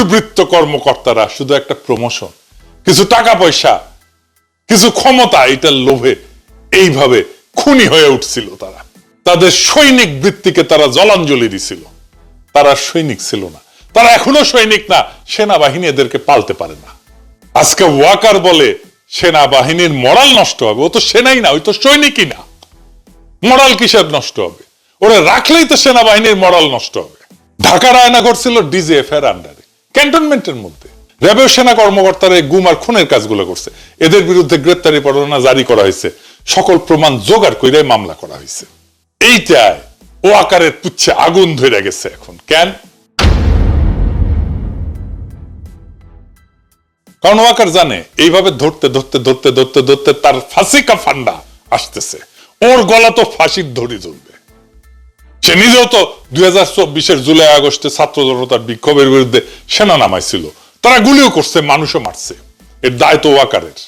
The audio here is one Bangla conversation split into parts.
দুর্বৃত্ত কর্মকর্তারা, শুধু একটা প্রমোশন কিছু টাকা পয়সা, কিছু ক্ষমতা, এটার লোভে এইভাবে খুনি হয়ে উঠছিল তারা। তাদের সৈনিক বৃত্তিকে তারা জলাঞ্জলি দিছিল। তারা সৈনিক ছিল না। তারা এখনও সৈনিক না, সেনাবাহিনী এদেরকে পালতে পারে না। আজকে ওয়াকার বলে, সেনাবাহিনীর মরাল নষ্ট হবে। ও তো সেনাই না ওই তো সৈনিকই না। মরাল কিসের নষ্ট হবে? ওরা রাখলেই তো সেনাবাহিনীর মরাল নষ্ট হবে। ঢাকার আয়নাঘর ছিল ডিজিএফ এর আন্ডারে ক্যান্টনমেন্টের মধ্যে। র্যাবের সেনা কর্মকর্তারা গুম আর খুনের কাজগুলো করছে। এদের বিরুদ্ধে গ্রেপ্তারি পরোয়ানা জারি করা হয়েছে। সকল প্রমাণ জোগাড় করে মামলা করা হয়েছে। এইটায় ও আকারের পুচ্ছে আগুন ধরে গেছে এখন। কেন? কারণ ওয়াকার জানে, এইভাবে ধরতে ধরতে ধরতে ধরতে ধরতে তার ফাঁসিকা ফান্ডা আসতেছে। ওর গলা তো ফাঁসির ধরি জ্বলবে সে নিজেও তো দুই হাজার চব্বিশের জুলাই, আগস্টে ছাত্র জনতার বিক্ষোভের বিরুদ্ধে সেনা নামাইছিল। তারা গুলিও করছে, মানুষও মারছে। এর দায় তো ওয়াকারের।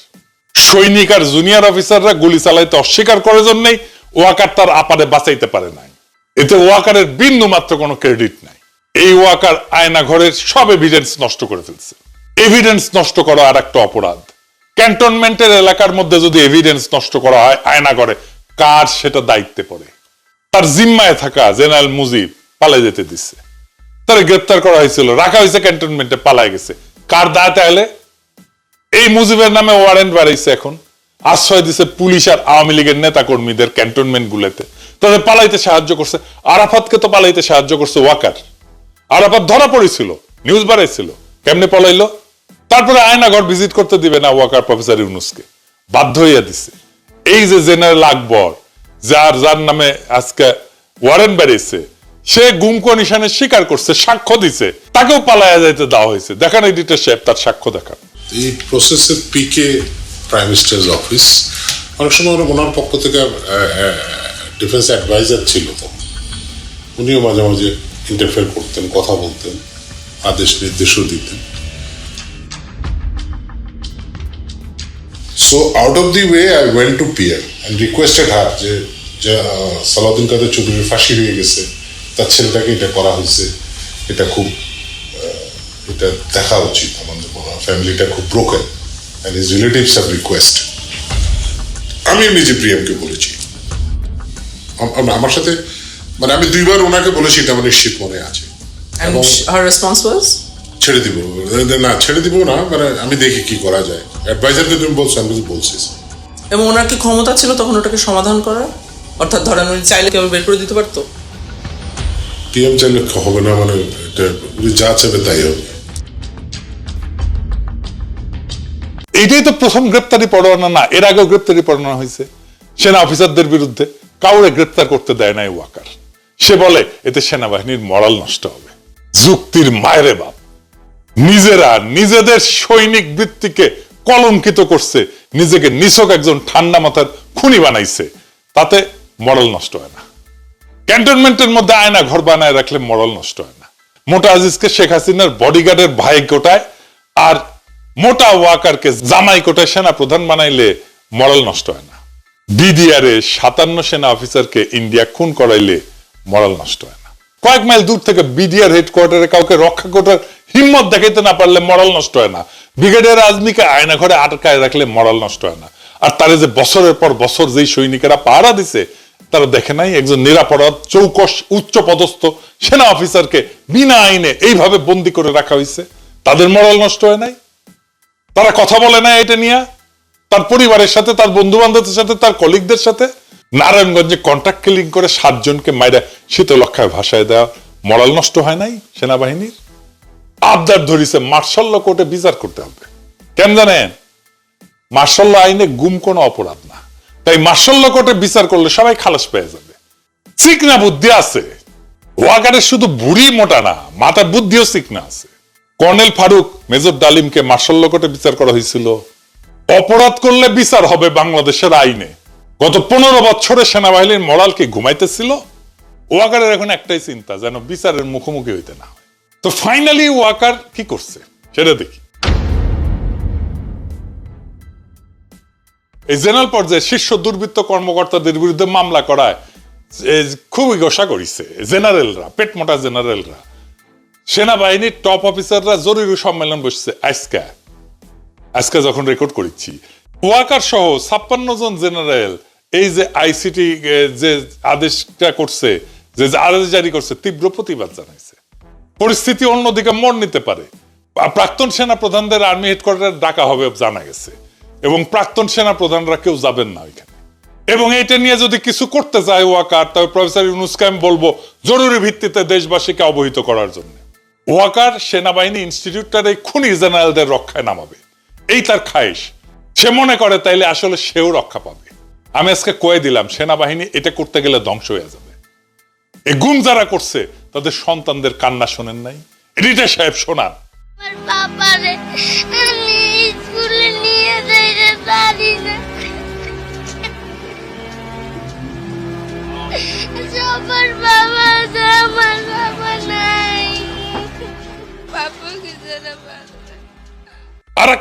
সৈনিক আর জুনিয়র অফিসাররা গুলি চালাইতে অস্বীকার করার জন্যই ওয়াকার তার আপারে বাঁচাইতে পারে নাই। এতে ওয়াকারের বিন্দু মাত্র কোনো ক্রেডিট নাই। এই ওয়াকার আয়না ঘরের সব এভিডেন্স নষ্ট করে ফেলছে। এভিডেন্স নষ্ট করা আর একটা অপরাধ ক্যান্টনমেন্টের এলাকার মধ্যে যদি এভিডেন্স নষ্ট করা হয় আয়না ঘরে কার সেটা দায়িত্বে পড়ে? তার জিম্মায় থাকা জেনারেল মুজিব পালাই যেতে দিচ্ছে তার গ্রেপ্তার করা হয়েছিল, রাখা হয়েছে ক্যান্টনমেন্টে, পালাই গেছে। কার দায় তাহলে এই মুজিবের নামে ওয়ারেন্ট বাড়াইছে এখন। আশ্রয় দিছে পুলিশ আর আওয়ামী লীগের নেতা কর্মীদের ক্যান্টনমেন্ট গুলোতে তাদের পালাইতে সাহায্য করছে, আরাফাতকে তো পালাইতে সাহায্য করছে ওয়াকার। আরাফাত ধরা পড়েছিল নিউজ বাড়াইছিল। কেমনে পলাইলো? তারপরে আয়নাঘর ভিজিট করতে দিবে না ওয়াকার প্রফেসর ইউনুসকে। বাধ্য হইয়া দিছে। এই যে জেনারেল আকবর যার যার নামে আজকে ওয়ারেন্ট বেরিয়েছে, সে গুমকো নিশানে স্বীকার করছে, সাক্ষ্য দিছে, তাকেও পালায়া যাইতে দেওয়া হয়েছে। দেখান এডিটর সাহেব তার সাক্ষ্য দেখান। এই প্রসেসের পিকে প্রাইম মিনিস্টার্স অফিস অনেক সময় ওনার পক্ষ থেকে ডিফেন্স অ্যাডভাইজার ছিল তো। উনিও মাঝে মাঝে ইন্টারফেয়ার করতেন, কথা বলতেন, আদেশ নির্দেশও দিতেন। So out of the way I went to peer and requested her যে যে সালাউদ্দিন কাদের চৌধুরীর ফাঁসি হয়ে গেছে তার ছেলেটাকে এটা করা হয়েছে এটা খুব এটা দেখা উচিত আমাদের ফ্যামিলিটা খুব broken and his relatives have request আমি নিজে প্রিয়ামকে বলেছি। আম- আম- আমার সাথে মানে আমি দুইবার ওনাকে বলেছি এটা আমার নিশ্চিত মনে আছে। ছেড়ে দিব। না ছেড়ে দিব না মানে আমি দেখি কি করা যায়। অ্যাডভাইজারকে তুমি বলছো আমি কিছু বলছি। এবং ওনার কি ক্ষমতা ছিল তখন ওটাকে সমাধান করার? অর্থাৎ ধরেন উনি চাইলে কেউ বের করে দিতে পারতো? পিএম চাইলে হবে না মানে এটা উনি যা চাইবে তাই হবে। এইটাই তো প্রথম গ্রেপ্তারি পরোয়ানা না এর আগেও গ্রেপ্তারি পরোয়ানা হয়েছে। সেনা অফিসারদের বিরুদ্ধে কাউরে গ্রেপ্তার করতে দেয় নাই ওয়াকার। সে বলে এতে সেনাবাহিনীর মরাল নষ্ট হবে। যুক্তির মায়েরে বাপ। নিজেরা নিজেদের সৈনিক বৃত্তিকে কলঙ্কিত করছে নিজেকে নিছক একজন ঠান্ডা মাথার খুনি বানাইছে। তাতে মরাল নষ্ট হয় না। ক্যান্টনমেন্টের মধ্যে আয়না ঘর বানায় রাখলে মরাল নষ্ট হয় না। মোটা আজিজকে শেখ হাসিনার বডিগার্ডের ভাই কোটায় আর মোটা ওয়াকারকে জামাই কোটায় সেনা প্রধান বানাইলে মরাল নষ্ট হয় না। বিডিআর এ সাতান্ন সেনা অফিসারকে ইন্ডিয়া খুন করাইলে মরাল নষ্ট হয় না। কয়েক মাইল দূর থেকে বিডিআর হেডকোয়ার্টারে কাউকে রক্ষা করার হিম্মত দেখাইতে না পারলে মরাল নষ্ট হয় না। ব্রিগেডিয়ার আজমিকে আয়না ঘরে আটকায় রাখলে মরাল নষ্ট হয় না। আর তারে যে বছরের পর বছর যেই সৈনিকেরা পাহারা দিছে তারা দেখে নাই, একজন নিরাপরাধ চৌকস উচ্চ পদস্থ সেনা অফিসারকে বিনা আইনে এইভাবে বন্দি করে রাখা হয়েছে। তাদের মরাল নষ্ট হয় নাই? তারা কথা বলে না এটা নিয়ে? তার পরিবারের সাথে, তার বন্ধু বান্ধবদের সাথে, তার কলিগদের সাথে? নারায়ণগঞ্জে কন্ট্রাক্ট কিলিং করে সাতজনকে মাইরা শীতলক্ষায় ভাষায় দেওয়া মরাল নষ্ট হয় নাই সেনাবাহিনীর? আবদার ধরিছে মার্শাল্লা কোর্টে বিচার করতে হবে। কেন জানেন? মার্শাল্লা আইনে গুম কোনো অপরাধ না। তাই মার্শাল্লা কোর্টে বিচার করলে সবাই খালাস পেয়ে যাবে। চিকনা বুদ্ধি আছে। ওয়াকারের শুধু বুড়ি মোটা না মাথার বুদ্ধিও চিকনা আছে। কর্নেল ফারুক, মেজর ডালিমকে মার্শাল্লা কোর্টে বিচার করা হয়েছিল। অপরাধ করলে বিচার হবে বাংলাদেশের আইনে। গত পনেরো বছরে সেনাবাহিনীর মরাল কি ঘুমাইতেছিল? ওয়াকারের এখন একটাই চিন্তা, যেন বিচারের মুখোমুখি হইতে না হয়। তো ফাইনালি ওয়াকার কি করছে? সেটা দেখি। এই জেনারেল পর্যায়ে শীর্ষ দুর্বৃত্ত কর্মকর্তাদের বিরুদ্ধে মামলা করায় খুবই গোসা করিছে। জেনারেলরা, পেট মোটা জেনারেলরা। সেনাবাহিনীর টপ অফিসাররা জরুরি সম্মেলন বসছে আজকে। আজকে যখন রেকর্ড করেছি। ওয়াকার সহ ছাপ্পান্ন জন জেনারেল এই যে আইসিটি যে আদেশটা করছে, যে আদেশ জারি করছে, তীব্র প্রতিবাদ জানাইছে। পরিস্থিতি অন্যদিকে মন নিতে পারে। প্রাক্তন সেনা প্রধানদের আর্মি হেডকোয়ার্টার ডাকা হবে জানা গেছে। এবং প্রাক্তন সেনা প্রধানরা কেউ যাবেন না ওইখানে। এবং এটা নিয়ে যদি কিছু করতে চায় ওয়াকার, তবে প্রফেসর ইউনুসকে আমি বলব, জরুরি ভিত্তিতে দেশবাসীকে অবহিত করার জন্য। ওয়াকার সেনাবাহিনী ইনস্টিটিউটটার এই খুনি জেনারেলদের রক্ষায় নামাবে। এই তার খায়েশ। সে মনে করে তাইলে আসলে সেও রক্ষা পাবে। আমি আজকে কয়ে দিলাম, সেনাবাহিনী এটা করতে গেলে ধ্বংস হয়ে যাবে। এ গুম যারা করছে, তাদের সন্তানদের কান্না শোনেন নাই। এডিটার সাহেব শোনান। আমার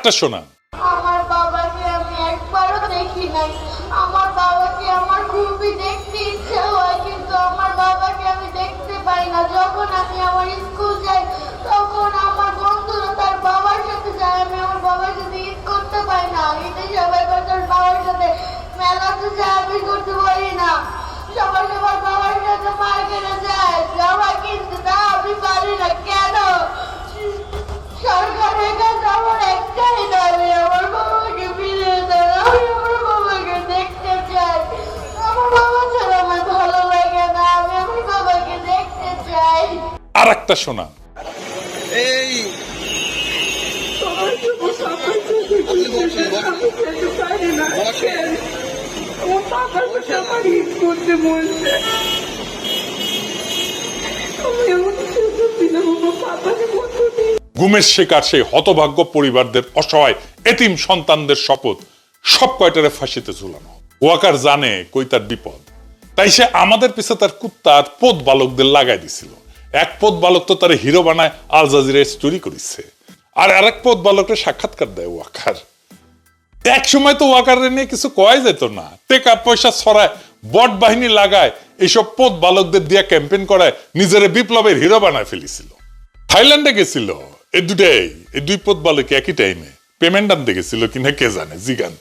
আর একটা আমার একটাই দাবি আমার বাবাকে ফিরিয়ে দেন আমি আমার বাবাকে দেখতে চাই। আমার বাবা ছাড়া আমার ভালো লাগে না আমি আমার বাবাকে দেখতে চাই। আর একটা শোনান এই আমার করতে বলছে গুমের শিকার সেই হতভাগ্য পরিবারদের অসহায় এতিম সন্তানদের শপথ সব কয়টারে ফাঁসিতে ঝুলানো ওয়াকার জানে কই তার বিপদ। তাই সে আমাদের পিছে তার কুত্তা আর পোত বালকদের লাগাই দিছিল। এক পোত বালক তো তার হিরো বানায় আল জাজিরায় স্টোরি করেছে। আর আরেক পোত বালকের সাক্ষাৎকার দেয় ওয়াকার। এক সময় তো ওয়াকারের নিয়ে কিছু কয় যেত না। টেকা পয়সা ছড়ায় বট বাহিনী লাগায় এইসব পোত বালকদের দিয়ে ক্যাম্পেইন করায় নিজের বিপ্লবের হিরো বানায় ফেলেছিল। থাইল্যান্ডে গেছিল। এই দুটাই এই দুই পদ বালক একই টাইমে পেমেন্ট আনতে গেছিল কিনা কে জানে জিগান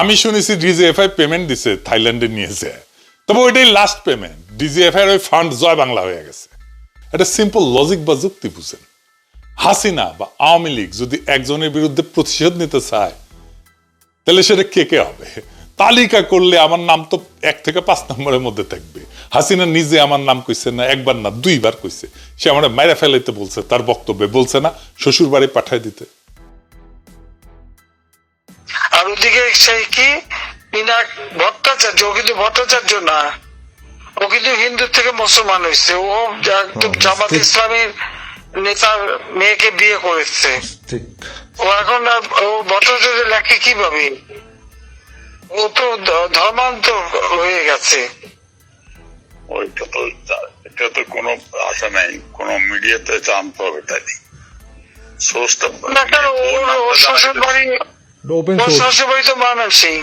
আমি শুনেছি ডিজিএফআই পেমেন্ট দিছে থাইল্যান্ডে নিয়েছে তবে ওইটাই last payment D G F I ওই ফান্ড জয় বাংলা হয়ে গেছে। এটা সিম্পল লজিক বা যুক্তি বুঝেন। হাসিনা বা আওয়ামী লীগ যদি একজনের বিরুদ্ধে প্রতিশোধ নিতে চায়, তাহলে সেটা কে কে হবে? তালিকা করলে আমার নাম তো এক থেকে পাঁচ নম্বরের মধ্যে থাকবে। হাসিনা নিজে আমার নাম কইছে না একবার না দুইবার কইছে। সে আমার মাইরা ফেলাইতে বলছে তার বক্তব্যে বলছে না শ্বশুর বাড়ি পাঠায় দিতে। আর ওদিকে সেই কি? মিনাক ভট্টাচার্য ও কিন্তু ভট্টাচার্য না। ও কিন্তু হিন্দু থেকে মুসলমান হয়েছে ও একদম জামাত ইসলামের নেতার মেয়েকে বিয়ে করেছে। ও এখন ও ভট্টাচার্য লেখে কীভাবে? ও তো ধর্মান্তর হয়ে গেছে। ওইটা তো এটা তো কোনো আশা নাই কোনো মিডিয়াতে জানতে হবে তাই সোর্সটা শ্বশুর বাড়ি শ্বশুর বাড়ি তো মানসিং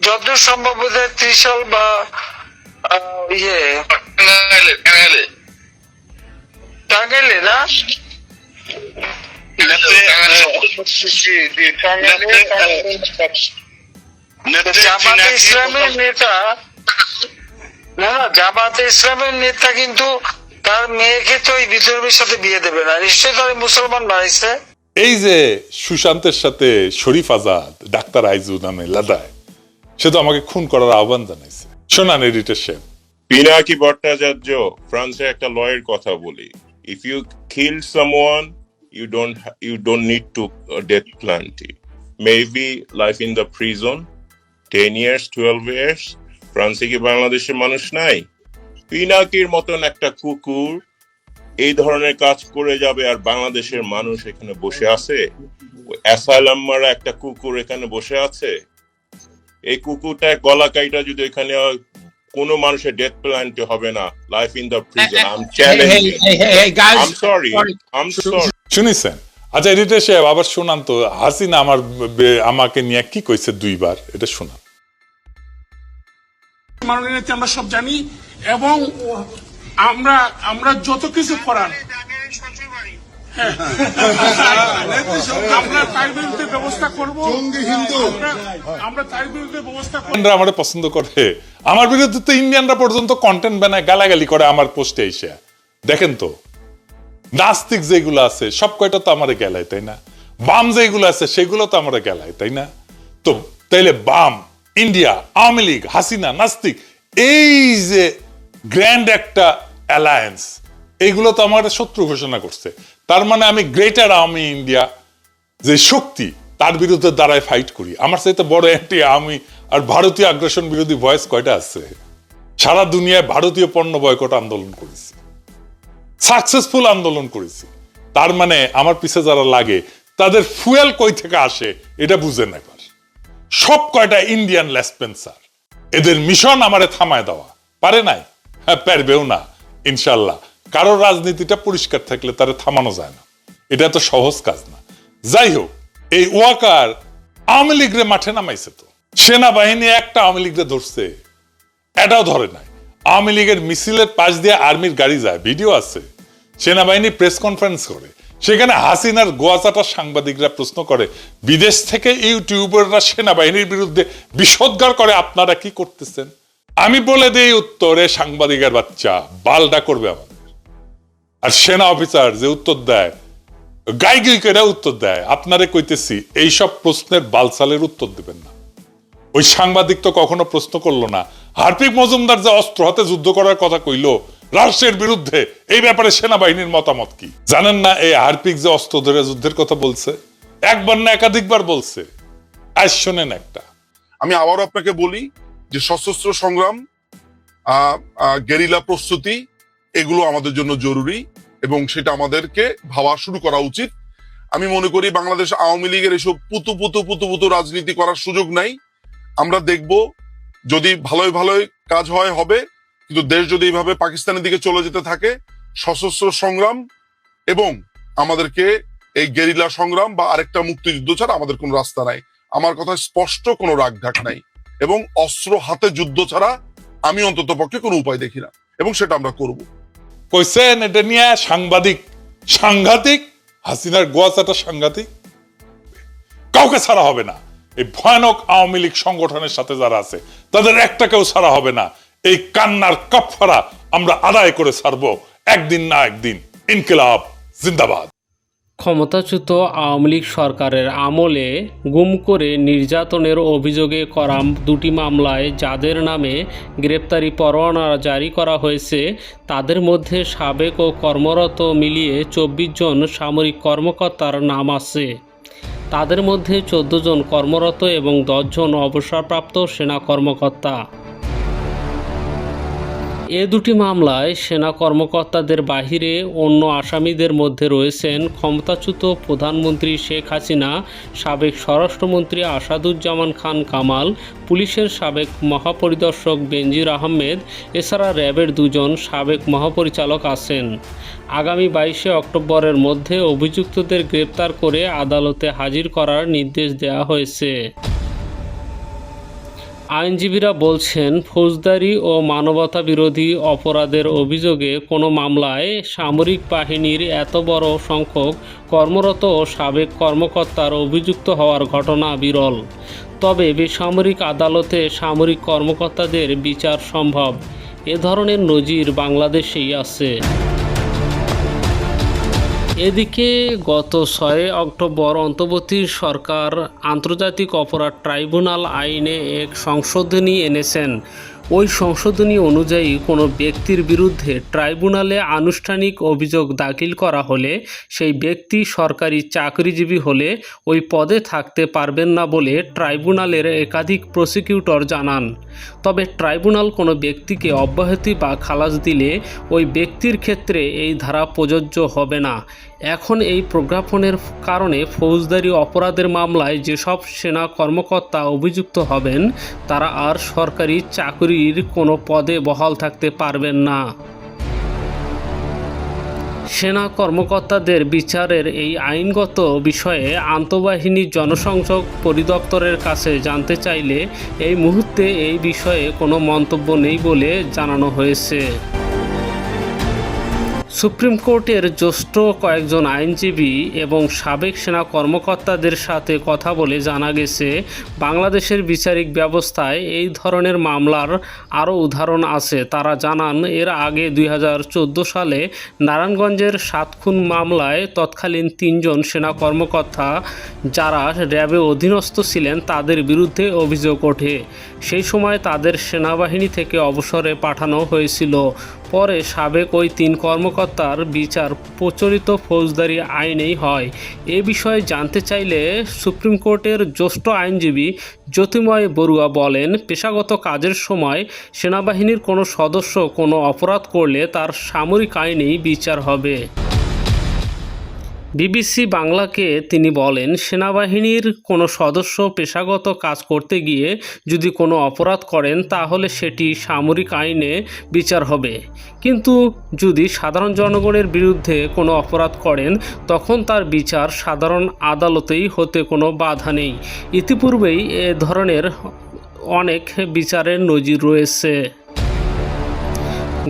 যতদূর সম্ভব ত্রিশাল বা আহ, ইয়ে। টাঙ্গাইলে না? জামাতে ইসলামের নেতা না না জামাতে ইসলামের নেতা কিন্তু তার মেয়েকে তো এই বিধর্মীর সাথে বিয়ে দেবে না। নিশ্চয়ই তার মুসলমান বানাইছে। এই যে সুশান্তের সাথে শরীফ আজাদ ডাক্তার আইজু নামে লাদায় সে তো আমাকে খুন করার আহ্বান জানাইছে। শোনান এডিটর সাহেব পিনাকি ভট্টাচার্য ফ্রান্সে একটা লয়ের কথা বলি। If you kill someone you don't you don't need to death penalty maybe life in the prison ten years twelve years ফ্রান্সে কি বাংলাদেশের মানুষ নাই? পিনাকির মতন একটা কুকুর এই ধরনের কাজ করে যাবে আর বাংলাদেশের মানুষ এখানে বসে আছে? একটা কুকুর এখানে বসে আছে? এই কুকুরটা গলা কাইটা যদি এখানে কোনো মানুষের ডেথ প্ল্যান্টে হবে না life in the prison I am challenging I am sorry I am sorry শুনিছেন? আচ্ছা এডিটর সাহেব আবার শোনান তো। হাসিনা আমার আমাকে নিয়ে কি কইছে দুইবার? এটা শোনান। মাননীয় নেত্রী আমরা সব জানি এবং আমরা আমরা যত কিছু করার। হ্যাঁ। আমরা ব্যবস্থা করব। আমরা- আমরা তার বিরুদ্ধে ব্যবস্থা করব। ইন্ডিয়ানরা আমার পছন্দ করে। আমার বিরুদ্ধে তো ইন্ডিয়ানরা পর্যন্ত কন্টেন্ট বানায় গালাগালি করে আমার পোস্টে এসে। দেখেন তো নাস্তিক যেগুলো আছে, সব কয়টা তো আমার গেলায়, তাই না? বাম যেগুলো আছে, সেগুলো তো আমার গেলায়, তাই না? তো তাইলে বাম, ইন্ডিয়া, আওয়ামী লীগ, হাসিনা, নাস্তিক, এই যে গ্র্যান্ড একটা অ্যালায়েন্স এইগুলো তো আমার শত্রু ঘোষণা করছে। তার মানে আমি গ্রেটার আওয়ামী ইন্ডিয়া যে শক্তি, তার বিরুদ্ধে দাঁড়ায় ফাইট করি। আমার সাথে বড় একটি আমি আর ভারতীয় আগ্রাসন বিরোধী ভয়েস কয়টা আছে? সারা দুনিয়ায় ভারতীয় পণ্য বয়কট আন্দোলন করেছি। সাকসেসফুল আন্দোলন করেছি। তার মানে আমার পিছে যারা লাগে, তাদের ফুয়েল কই থেকে আসে, এটা বুঝেন একবার সব কয়টা ইন্ডিয়ান লেসপেন্সার এদের মিশন আমারে থামায় দেওয়া। পারে নাই? হ্যাঁ পারবেও না, ইনশাল্লাহ। কারও রাজনীতিটা পরিষ্কার থাকলে তারা থামানো যায় না। এটা তো সহজ কাজ না। যাই হোক, এই ওয়াকার আওয়ামী লীগরে মাঠে নামাইছে তো। সেনাবাহিনী একটা আওয়ামী লীগরে ধরছে, এটাও ধরে নাই। আওয়ামী লীগের মিছিলের পাশ দিয়ে আর্মির গাড়ি যায়। ভিডিও আছে। সেনাবাহিনী প্রেস কনফারেন্স করে। সেখানে হাসিনার গোয়াচাটা সাংবাদিকরা প্রশ্ন করে, বিদেশ থেকে ইউটিউবাররা সেনাবাহিনীর বিরুদ্ধে বিষোদ্গার করে, আপনারা কি করতেছেন? আমি বলে দিই উত্তরে, সাংবাদিকের বাচ্চা বালটা করবে আমাদের। আর সেনা অফিসার যে উত্তর দেয় গাইগি করে উত্তর দেয়, আপনারে কইতেছি, এইসব প্রশ্নের বালসালের উত্তর দিবেন না। ওই সাংবাদিক তো কখনো প্রশ্ন করল না হার্পিক মজুমদার যে অস্ত্র হাতে যুদ্ধ করার কথা কইলো রাষ্ট্রের বিরুদ্ধে, এই ব্যাপারে সেনাবাহিনীর মতামত কি? জানেন না এই হার্পিক যে অস্ত্র ধরে যুদ্ধের কথা বলছে? একবার না একাধিকবার বলছে। আজ শোনেন একটা। আমি আবারও আপনাকে বলি যে সশস্ত্র সংগ্রাম গেরিলা প্রস্তুতি, এগুলো আমাদের জন্য জরুরি এবং সেটা আমাদেরকে ভাবা শুরু করা উচিত। আমি মনে করি বাংলাদেশ আওয়ামী লীগের এসব পুতু পুতু পুতু পুতু রাজনীতি করার সুযোগ নাই। আমরা দেখব যদি ভালোই ভালোই কাজ হয়, হবে। কিন্তু দেশ যদি এইভাবে পাকিস্তানের দিকে চলে যেতে থাকে, সশস্ত্র সংগ্রাম এবং আমাদেরকে এই গেরিলা সংগ্রাম বা আরেকটা মুক্তিযুদ্ধ ছাড়া আমাদের কোনো রাস্তা নাই। আমার কথা স্পষ্ট কোনো রাগ ঢাক নাই। এবং অস্ত্র হাতে যুদ্ধ ছাড়া আমি অন্তত পক্ষে কোনো উপায় দেখি না। এবং সেটা আমরা করব। কইছেন এটা নিয়ে সাংবাদিক, সাংঘাতিক, হাসিনার গোয়াচাটা সাংঘাতিক। কাউকে ছাড়া হবে না। এই ভয়ানক আওয়ামী লীগ সংগঠনের সাথে যারা আছে, তাদের একটাকেও ছাড়া হবে না। এই কান্নার কাপফারা আমরা আদায় করে ছাড়বো একদিন না একদিন। ইনকিলাব, জিন্দাবাদ। ক্ষমতাচ্যুত আওয়ামী লীগ সরকারের আমলে গুম করে নির্যাতনের অভিযোগে করা দুটি মামলায় যাদের নামে গ্রেপ্তারি পরোয়ানা জারি করা হয়েছে, তাদের মধ্যে সাবেক ও কর্মরত মিলিয়ে চব্বিশ জন সামরিক কর্মকর্তার নাম আছে। তাদের মধ্যে চোদ্দ জন কর্মরত এবং দশজন অবসরপ্রাপ্ত সেনা কর্মকর্তা। এ দুটি মামলায় সেনা কর্মকর্তাদের বাহিরে অন্য আসামিদের মধ্যে রয়েছেন ক্ষমতাচ্যুত প্রধানমন্ত্রী শেখ হাসিনা, সাবেক স্বরাষ্ট্রমন্ত্রী আসাদুজ্জামান খান কামাল, পুলিশের সাবেক মহাপরিদর্শক বেনজির আহমেদ, এছাড়া র্যাবের দুজন সাবেক মহাপরিচালক আছেন। আগামী বাইশে অক্টোবরের মধ্যে অভিযুক্তদের গ্রেপ্তার করে আদালতে হাজির করার নির্দেশ দেওয়া হয়েছে। আইনজীবীরা বলছেন, ফৌজদারি ও মানবতা বিরোধী অপরাধের অভিযোগে কোনো মামলায় সামরিক বাহিনীর এত বড় সংখ্যক কর্মরত ও সাবেক কর্মকর্তার অভিযুক্ত হওয়ার ঘটনা বিরল। তবে বেসামরিক আদালতে সামরিক কর্মকর্তাদের বিচার সম্ভব। এ ধরনের নজির বাংলাদেশেই আছে। এদিকে গত ছয় অক্টোবর অন্তর্বর্তী সরকার আন্তর্জাতিক অপরাধ ট্রাইব্যুনাল আইনে এক সংশোধনী এনেছেন। ওই সংশোধনী অনুযায়ী কোনো ব্যক্তির বিরুদ্ধে ট্রাইব্যুনালে আনুষ্ঠানিক অভিযোগ দাখিল করা হলে সেই ব্যক্তি সরকারি চাকরিজীবী হলে ওই পদে থাকতে পারবেন না বলে ট্রাইব্যুনালের একাধিক প্রসিকিউটর জানান। তবে ট্রাইব্যুনাল কোনো ব্যক্তিকে অব্যাহতি বা খালাস দিলে ওই ব্যক্তির ক্ষেত্রে এই ধারা প্রযোজ্য হবে না। এখন এই প্রজ্ঞাপনের কারণে ফৌজদারি অপরাধের মামলায় যেসব সেনা কর্মকর্তা অভিযুক্ত হবেন, তারা আর সরকারি চাকরির কোনো পদে বহাল থাকতে পারবেন না। সেনা কর্মকর্তাদের বিচারের এই আইনগত বিষয়ে আন্তঃবাহিনী জনসংযোগ পরিদপ্তরের কাছে জানতে চাইলে এই মুহূর্তে এই বিষয়ে কোনো মন্তব্য নেই বলে জানানো হয়েছে। সুপ্রিম কোর্টের জ্যেষ্ঠ কয়েকজন আইনজীবী এবং সাবেক সেনা কর্মকর্তাদের সাথে কথা বলে জানা গেছে, বাংলাদেশের বিচারিক ব্যবস্থায় এই ধরনের মামলার আরও উদাহরণ আছে। তারা জানান, এর আগে দুই হাজার চোদ্দ সালে নারায়ণগঞ্জের সাত খুন মামলায় তৎকালীন তিনজন সেনা কর্মকর্তা যারা র্যাবে অধীনস্থ ছিলেন, তাদের বিরুদ্ধে অভিযোগ ওঠে। সেই সময় তাদের সেনাবাহিনী থেকে অবসরে পাঠানো হয়েছিল। পরে সাবেক ওই তিন কর্মকর্তার বিচার প্রচলিত ফৌজদারি আইনেই হয়। এ বিষয়ে জানতে চাইলে সুপ্রিম কোর্টের জ্যেষ্ঠ আইনজীবী জ্যোতিময় বড়ুয়া বলেন, পেশাগত কাজের সময় সেনাবাহিনীর কোনো সদস্য কোনো অপরাধ করলে তার সামরিক আইনেই বিচার হবে। বিবিসি বাংলাকে তিনি বলেন, সেনাবাহিনীর কোনো সদস্য পেশাগত কাজ করতে গিয়ে যদি কোনো অপরাধ করেন, তাহলে সেটি সামরিক আইনে বিচার হবে। কিন্তু যদি সাধারণ জনগণের বিরুদ্ধে কোনো অপরাধ করেন, তখন তার বিচার সাধারণ আদালতেই হতে কোনো বাধা নেই। ইতিপূর্বেই এ ধরনের অনেক বিচারের নজির রয়েছে।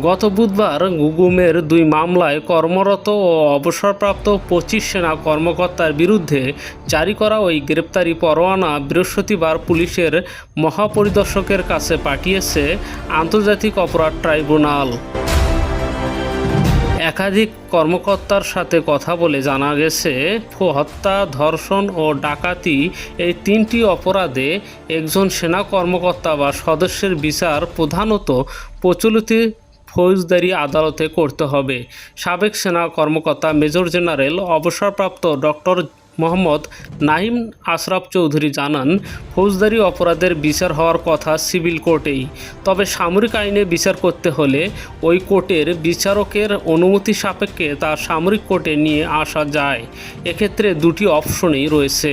গত বুধবার গুগুমের দুই মামলায় কর্মরত ও অবসরপ্রাপ্ত পঁচিশ সেনা কর্মকর্তার বিরুদ্ধে জারি করা ওই গ্রেপ্তারি পরোয়ানা বৃহস্পতিবার পুলিশের মহাপরিদর্শকের কাছে পাঠিয়েছে আন্তর্জাতিক অপরাধ ট্রাইব্যুনাল। একাধিক কর্মকর্তার সাথে কথা বলে জানা গেছে, হত্যা, ধর্ষণ ও ডাকাতি এই তিনটি অপরাধে একজন সেনা কর্মকর্তা বা সদস্যের বিচার প্রধানত প্রচলিত ফৌজদারি আদালতে করতে হবে। সাবেক সেনা কর্মকর্তা মেজর জেনারেল, অবসরপ্রাপ্ত ডক্টর মোহাম্মদ নাহিম আশরাফ চৌধুরী জানান, ফৌজদারি অপরাধের বিচার হওয়ার কথা সিভিল কোর্টেই। তবে সামরিক আইনে বিচার করতে হলে ওই কোর্টের বিচারকের অনুমতি সাপেক্ষে তা সামরিক কোর্টে নিয়ে আসা যায়। এক্ষেত্রে দুটি অপশনই রয়েছে।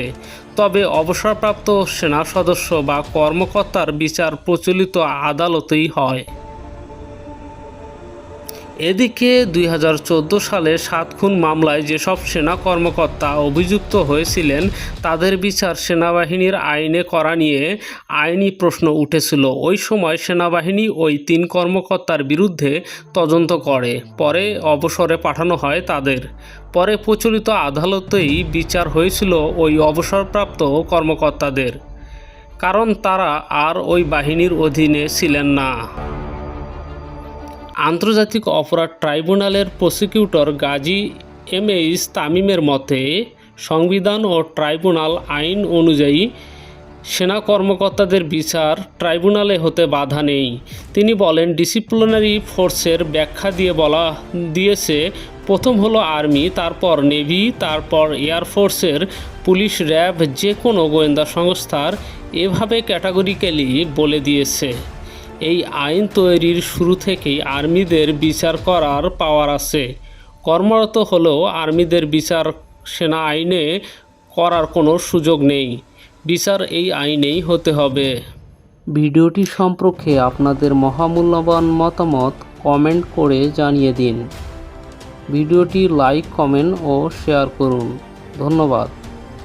তবে অবসরপ্রাপ্ত সেনা সদস্য বা কর্মকর্তার বিচার প্রচলিত আদালতেই হয়। এদিকে দুই হাজার চোদ্দ সালে সাত খুন মামলায় যেসব সেনা কর্মকর্তা অভিযুক্ত হয়েছিলেন, তাদের বিচার সেনাবাহিনীর আইনে করা নিয়ে আইনি প্রশ্ন উঠেছিল। ওই সময় সেনাবাহিনী ওই তিন কর্মকর্তার বিরুদ্ধে তদন্ত করে, পরে অবসরে পাঠানো হয় তাদের। পরে প্রচলিত আদালতেই বিচার হয়েছিল ওই অবসরপ্রাপ্ত কর্মকর্তাদের। কারণ তারা আর ওই বাহিনীর অধীনে ছিলেন না। আন্তর্জাতিক অপরাধ ট্রাইব্যুনালের প্রসিকিউটর গাজী এম এইচ তামিমের মতে, সংবিধান ও ট্রাইব্যুনাল আইন অনুযায়ী সেনা কর্মকর্তাদের বিচার ট্রাইব্যুনালে হতে বাধা নেই। তিনি বলেন, ডিসিপ্লিনারি ফোর্সের ব্যাখ্যা দিয়ে বলা, দিয়েছে, প্রথম হলো আর্মি, তারপর নেভি, তারপর এয়ারফোর্সের পুলিশ র্যাব, যে কোনো গোয়েন্দা সংস্থার এভাবে ক্যাটাগরিক্যালি বলে দিয়েছে। এই আইন তৈরির শুরু থেকেই আর্মিদের বিচার করার পাওয়ার আছে। কর্মরত হলেও আর্মিদের বিচার সেনা আইনে করার কোনো সুযোগ নেই। বিচার এই আইনেই হতে হবে। ভিডিওটি সম্পর্কে আপনাদের মহামূল্যবান মতামত কমেন্ট করে জানিয়ে দিন। ভিডিওটি লাইক, কমেন্ট ও শেয়ার করুন। ধন্যবাদ।